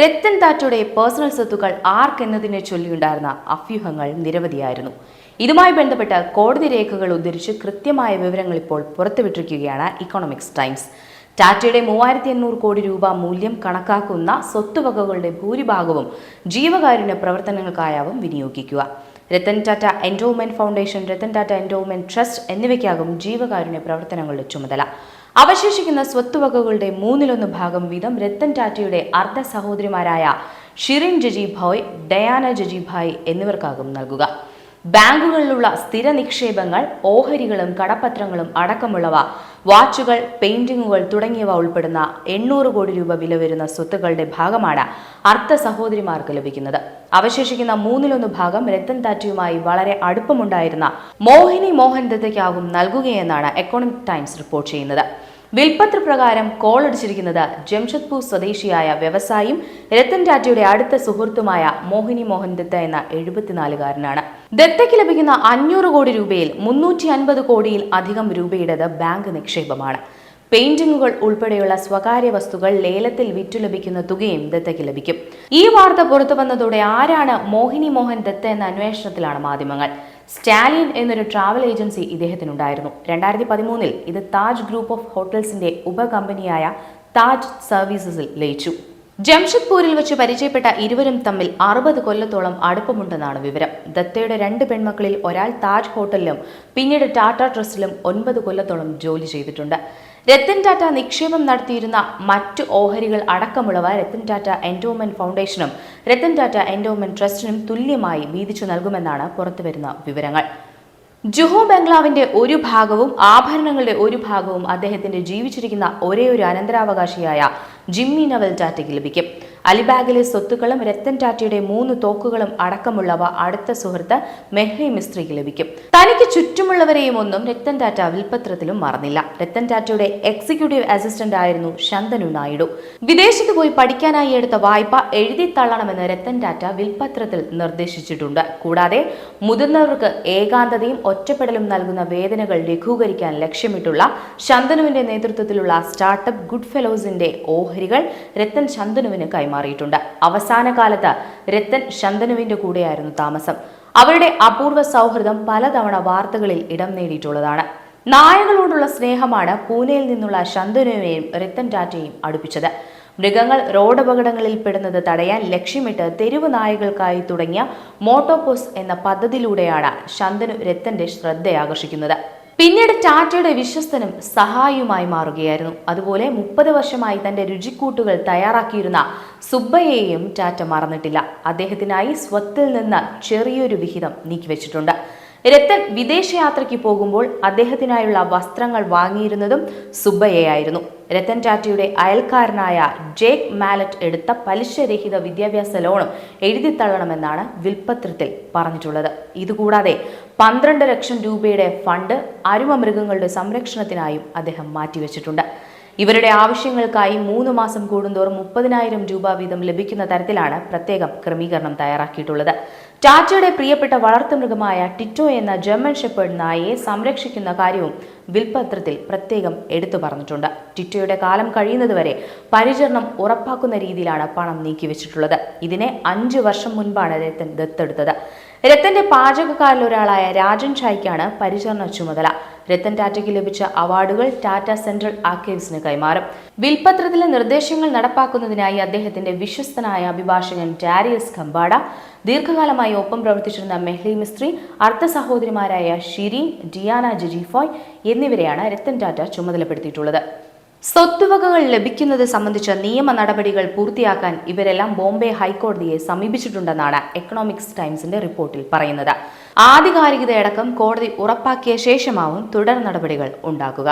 രത്തൻ ടാറ്റയുടെ പേഴ്സണൽ സ്വത്തുക്കൾ ആർക്കെന്നതിനെ ചൊല്ലിയുണ്ടായിരുന്ന അഭ്യൂഹങ്ങൾ നിരവധിയായിരുന്നു. ഇതുമായി ബന്ധപ്പെട്ട് കോടതി രേഖകൾ ഉദ്ധരിച്ച് കൃത്യമായ വിവരങ്ങൾ ഇപ്പോൾ പുറത്തുവിട്ടിരിക്കുകയാണ് ഇക്കണോമിക്സ് ടൈംസ് ടാറ്റയുടെ മൂവായിരത്തി എണ്ണൂറ് കോടി രൂപ മൂല്യം കണക്കാക്കുന്ന സ്വത്തുവകകളുടെ ഭൂരിഭാഗവും ജീവകാരുണ്യ പ്രവർത്തനങ്ങൾക്കായാവും വിനിയോഗിക്കുക. Ratan Tata endowment foundation Ratan Tata endowment trust എന്നിവയ്ക്കാകും ജീവകാരുണ്യ പ്രവർത്തനങ്ങളുടെ ചുമതല. അവശേഷിക്കുന്ന സ്വത്തുവകകളുടെ മൂന്നിലൊന്ന് ഭാഗം വീതം രത്തൻ ടാറ്റയുടെ അർദ്ധ സഹോദരിമാരായ ഷിറിൻ ജജിഭായ് ഡയാന ജജിഭായ് എന്നിവർക്കാകും നൽകുക. ബാങ്കുകളിലുള്ള സ്ഥിര നിക്ഷേപങ്ങൾ ഓഹരികളും കടപ്പത്രങ്ങളും അടക്കമുള്ളവ വാച്ചുകൾ പെയിന്റിങ്ങുകൾ തുടങ്ങിയവ ഉൾപ്പെടുന്ന എണ്ണൂറ് കോടി രൂപ വില വരുന്ന സ്വത്തുക്കളുടെ ഭാഗമാണ് അർത്ഥ സഹോദരിമാർക്ക് ലഭിക്കുന്നത്. അവശേഷിക്കുന്ന മൂന്നിലൊന്ന് ഭാഗം രത്തൻ ടാറ്റയുമായി വളരെ അടുപ്പമുണ്ടായിരുന്ന മോഹിനി മോഹൻ ദത്തയ്ക്കാകും നൽകുകയെന്നാണ് എക്കോണമിക് ടൈംസ് റിപ്പോർട്ട് ചെയ്യുന്നത്. വിൽപ്പത്ര പ്രകാരം കോൾ അടിച്ചിരിക്കുന്നത് സ്വദേശിയായ വ്യവസായിയും രത്തൻ ടാറ്റയുടെ അടുത്ത സുഹൃത്തുമായ മോഹിനി മോഹൻ ദത്ത എന്ന എഴുപത്തിനാലുകാരനാണ്. ദത്തയ്ക്ക് ലഭിക്കുന്ന അഞ്ഞൂറ് കോടി രൂപയിൽ മുന്നൂറ്റി അൻപത് കോടിയിൽ അധികം രൂപയുടേത് ബാങ്ക് നിക്ഷേപമാണ്. പെയിന്റിങ്ങുകൾ ഉൾപ്പെടെയുള്ള സ്വകാര്യ വസ്തുക്കൾ ലേലത്തിൽ വിറ്റു ലഭിക്കുന്ന തുകയും ദത്തയ്ക്ക് ലഭിക്കും. ഈ വാർത്ത പുറത്തു വന്നതോടെ ആരാണ് മോഹിനി മോഹൻ ദത്ത എന്ന അന്വേഷണത്തിലാണ് മാധ്യമങ്ങൾ. സ്റ്റാലിൻ എന്നൊരു ട്രാവൽ ഏജൻസി ഇദ്ദേഹത്തിനുണ്ടായിരുന്നു. രണ്ടായിരത്തി പതിമൂന്നിൽ ഇത് താജ് ഗ്രൂപ്പ് ഓഫ് ഹോട്ടൽസിന്റെ ഉപകമ്പനിയായ താജ് സർവീസസിൽ ലയിച്ചു. ജംഷഡ്പൂരിൽ വെച്ച് പരിചയപ്പെട്ട ഇരുവരും തമ്മിൽ അറുപത് കൊല്ലത്തോളം അടുപ്പമുണ്ടെന്നാണ് വിവരം. ദത്തയുടെ രണ്ട് പെൺമക്കളിൽ ഒരാൾ താജ് ഹോട്ടലിലും പിന്നീട് ടാറ്റ ട്രസ്റ്റിലും ഒൻപത് കൊല്ലത്തോളം ജോലി ചെയ്തിട്ടുണ്ട്. രത്തൻ ടാറ്റ നിക്ഷേപം നടത്തിയിരുന്ന മറ്റ് ഓഹരികൾ അടക്കമുള്ളവ രത്തൻ ടാറ്റ എൻഡോമെന്റ് ഫൗണ്ടേഷനും രത്തൻ ടാറ്റ എൻഡോമെന്റ് ട്രസ്റ്റിനും തുല്യമായി വീതിച്ചു നൽകുമെന്നാണ് പുറത്തുവരുന്ന വിവരങ്ങൾ. ജുഹു ബംഗ്ലാവിന്റെ ഒരു ഭാഗവും ആഭരണങ്ങളുടെ ഒരു ഭാഗവും അദ്ദേഹത്തിന്റെ ജീവിച്ചിരിക്കുന്ന ഒരേ ഒരു അനന്തരാവകാശിയായ ജിമ്മി നവൽ ടാറ്റയ്ക്ക് ലഭിക്കും. അലിബാഗിലെ സ്വത്തുക്കളും രത്തൻ ടാറ്റയുടെ മൂന്ന് തോക്കുകളും അടക്കമുള്ളവ അടുത്ത സുഹൃത്ത് മെഹ്രി മിസ്ത്രിക്ക് ലഭിക്കും. തനിക്ക് ചുറ്റുമുള്ളവരെയും ഒന്നും രത്തൻ ടാറ്റ വിൽപ്പത്രത്തിലും മറന്നില്ല. രത്തൻ ടാറ്റയുടെ എക്സിക്യൂട്ടീവ് അസിസ്റ്റന്റ് ആയിരുന്നു ശന്തനു നായിഡു. വിദേശത്ത് പോയി പഠിക്കാനായി എടുത്ത വായ്പ എഴുതി തള്ളണമെന്ന് രത്തൻ ടാറ്റ വിൽപ്പത്രത്തിൽ നിർദ്ദേശിച്ചിട്ടുണ്ട്. കൂടാതെ മുതിർന്നവർക്ക് ഏകാന്തതയും ഒറ്റപ്പെടലും നൽകുന്ന വേദനകൾ ലഘൂകരിക്കാൻ ലക്ഷ്യമിട്ടുള്ള ശന്തനുവിന്റെ നേതൃത്വത്തിലുള്ള സ്റ്റാർട്ടപ്പ് ഗുഡ് ഫെലോസിന്റെ ഓഹരികൾ രത്തൻ ശന്തനുവിന് കൈമാറിയിട്ടുണ്ട് അവസാന കാലത്ത് രത്തൻ ശന്തനുവിന്റെ കൂടെയായിരുന്നു താമസം. അവരുടെ അപൂർവ സൗഹൃദം പലതവണ വാർത്തകളിൽ ഇടം നേടിയിട്ടുള്ളതാണ്. നായകളോടുള്ള സ്നേഹമാണ് പൂനെയിൽ നിന്നുള്ള ശന്തനുവിനെയും രത്തൻ ടാറ്റയും അടുപ്പിച്ചത്. മൃഗങ്ങൾ റോഡപകടങ്ങളിൽ പെടുന്നത് തടയാൻ ലക്ഷ്യമിട്ട് തെരുവ് നായകൾക്കായി തുടങ്ങിയ മോട്ടോപോസ് എന്ന പദ്ധതിയിലൂടെയാണ് ശന്തനു രത്തന്റെ ശ്രദ്ധയാകർഷിക്കുന്നത് പിന്നീട് ടാറ്റയുടെ വിശ്വസ്തനും സഹായിയുമായി മാറുകയായിരുന്നു. അതുപോലെ മുപ്പത് വർഷമായി തന്റെ രുചിക്കൂട്ടുകൾ തയ്യാറാക്കിയിരുന്ന സുബ്ബയെയും ടാറ്റ മറന്നിട്ടില്ല. അദ്ദേഹത്തിനായി സ്വത്തിൽ നിന്ന് ചെറിയൊരു വിഹിതം നീക്കിവെച്ചിട്ടുണ്ട്. രത്തൻ വിദേശയാത്രയ്ക്ക് പോകുമ്പോൾ അദ്ദേഹത്തിനായുള്ള വസ്ത്രങ്ങൾ വാങ്ങിയിരുന്നതും സുബ്ബയ്യയായിരുന്നു രത്തൻ ടാറ്റയുടെ അയൽക്കാരനായ ജേക്ക് മാലറ്റ് എടുത്ത പലിശരഹിത വിദ്യാഭ്യാസ ലോണും എഴുതിത്തള്ളണമെന്നാണ് വിൽപ്പത്രത്തിൽ പറഞ്ഞിട്ടുള്ളത്. ഇതുകൂടാതെ പന്ത്രണ്ട് ലക്ഷം രൂപയുടെ ഫണ്ട് അരുമ മൃഗങ്ങളുടെ സംരക്ഷണത്തിനായും അദ്ദേഹം മാറ്റിവെച്ചിട്ടുണ്ട്. ഇവരുടെ ആവശ്യങ്ങൾക്കായി മൂന്ന് മാസം കൂടുന്തോറും മുപ്പതിനായിരം രൂപ വീതം ലഭിക്കുന്ന തരത്തിലാണ് പ്രത്യേകം ക്രമീകരണം തയ്യാറാക്കിയിട്ടുള്ളത്. ടാറ്റയുടെ പ്രിയപ്പെട്ട വളർത്തുമൃഗമായ ടിറ്റോ എന്ന ജർമ്മൻ ഷെപ്പേർഡ് നായയെ സംരക്ഷിക്കുന്ന കാര്യവും വിൽപത്രത്തിൽ പ്രത്യേകം എടുത്തു പറഞ്ഞിട്ടുണ്ട്. ടിറ്റോയുടെ കാലം കഴിയുന്നതുവരെ പരിചരണം ഉറപ്പാക്കുന്ന രീതിയിലാണ് പണം നീക്കിവെച്ചിട്ടുള്ളത്. ഇതിനെ അഞ്ചു വർഷം മുൻപാണ് രത്തൻ ദത്തെടുത്തത്. രത്തന്റെ പാചകക്കാരിലൊരാളായ രാജൻ ഷായ്ക്കാണ് പരിചരണ ചുമതല. രത്തൻ ടാറ്റയ്ക്ക് ലഭിച്ച അവാർഡുകൾ ടാറ്റ സെൻട്രൽ ആർക്കൈവ്സിന് കൈമാറും. വിൽപത്രത്തിലെ നിർദ്ദേശങ്ങൾ നടപ്പാക്കുന്നതിനായി അദ്ദേഹത്തിന്റെ വിശ്വസ്തനായ അഭിഭാഷകൻ ഡാരിയസ് കമ്പാട ദീർഘകാലമായി ഒപ്പം പ്രവർത്തിച്ചിരുന്ന മെഹ്ലി മിസ്ത്രി അർദ്ധ സഹോദരിമാരായ ഷിരീൻ ഡിയാന ജിജിഫോയ് എന്നിവരെയാണ് രത്തൻ ടാറ്റ ചുമതലപ്പെടുത്തിയിട്ടുള്ളത്. സ്വത്തുവകകൾ ലഭിക്കുന്നത് സംബന്ധിച്ച നിയമ നടപടികൾ പൂർത്തിയാക്കാൻ ഇവരെല്ലാം ബോംബെ ഹൈക്കോടതിയെ സമീപിച്ചിട്ടുണ്ടെന്നാണ് എക്കണോമിക്സ് ടൈംസിന്റെ റിപ്പോർട്ടിൽ പറയുന്നത്. ആധികാരികതയടക്കം കോടതി ഉറപ്പാക്കിയ ശേഷമാവും തുടർ നടപടികൾ ഉണ്ടാക്കുക